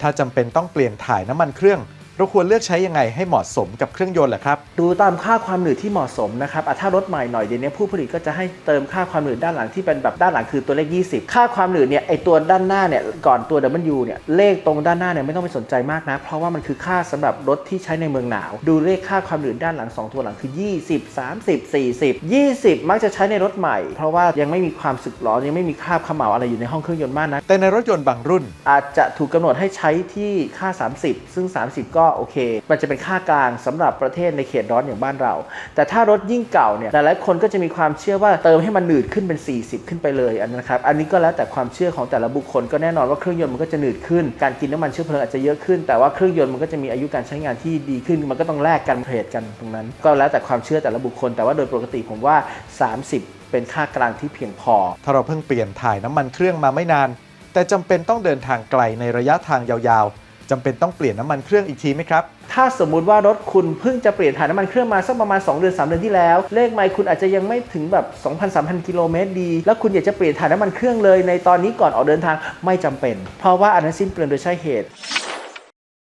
ถ้าจำเป็นต้องเปลี่ยนถ่ายน้ำมันเครื่อง เราควรเลือกใช้ยังไงให้เหมาะสมกับเครื่องยนต์ล่ะครับ ดูตามค่าความหนืดที่เหมาะสมนะครับอะถ้ารถใหม่หน่อยเดี๋ยวนี้ผู้ผลิตก็จะให้เติมค่าความหนืดด้านหลังที่เป็นแบบด้านหลังคือตัวเลข 20 ค่าความหนืดเนี่ยไอตัวด้านหน้าเนี่ยก่อนตัว W เนี่ยเลขตรงด้านหน้าเนี่ยไม่ต้องไปสนใจมากนะเพราะว่ามันคือค่าสำหรับรถที่ใช้ในเมืองหนาว ดูเลขค่าความหนืดด้านหลัง 2 ตัวหลังคือ 20 30 40 20 มักจะใช้ในรถใหม่ เพราะว่ายังไม่มีความสึกหรอยังไม่มีคราบเขม่าอะไรอยู่ในห้องเครื่องยนต์มากนะแต่ในรถยนต์บางรุ่น อาจจะถูกกำหนดให้ใช้ที่ค่า 30 ซึ่ง 30 ก็โอเค มันจะเป็นค่ากลางสำหรับประเทศในเขตร้อนอย่างบ้านเรา แต่ถ้ารถยิ่งเก่าเนี่ยหลายๆคนก็จะมีความเชื่อว่าเติมให้มันหนืดขึ้นเป็น 40 ขึ้นไปเลยอันนั้นนะครับอันนี้ก็แล้วแต่ความเชื่อของแต่ละบุคคลก็แน่นอนว่าเครื่องยนต์มันก็จะหนืดขึ้นการกินน้ำมันเชื้อเพลิงอาจจะเยอะขึ้น แต่ว่าเครื่องยนต์มันก็จะมีอายุการใช้งานที่ดีขึ้น มันก็ต้องแลกกันเทรดกันตรงนั้น ก็แล้วแต่ความเชื่อแต่ละบุคคล แต่ว่าโดยปกติผมว่า 30 เป็นค่ากลางที่เพียงพอ ถ้าเราเพิ่งเปลี่ยนถ่ายน้ำมันเครื่องมาไม่นาน แต่จำเป็นต้องเดินทางไกลในระยะทางยาวๆ จำเป็นต้องเปลี่ยนน้ำมันเครื่องอีกทีไหมครับ ถ้าสมมุติว่ารถคุณเพิ่งจะเปลี่ยนถ่ายน้ำมันเครื่องมาสักประมาณ 2 เดือน 3 เดือนที่แล้ว เลขไมล์คุณอาจจะยังไม่ถึงแบบ 2,000-3,000 กิโลเมตรดี แล้วคุณอยากจะเปลี่ยนถ่ายน้ำมันเครื่องเลยในตอนนี้ก่อนออกเดินทางไม่จำเป็น เพราะว่าอันนั้นสิ้นเปลืองโดยใช่เหตุ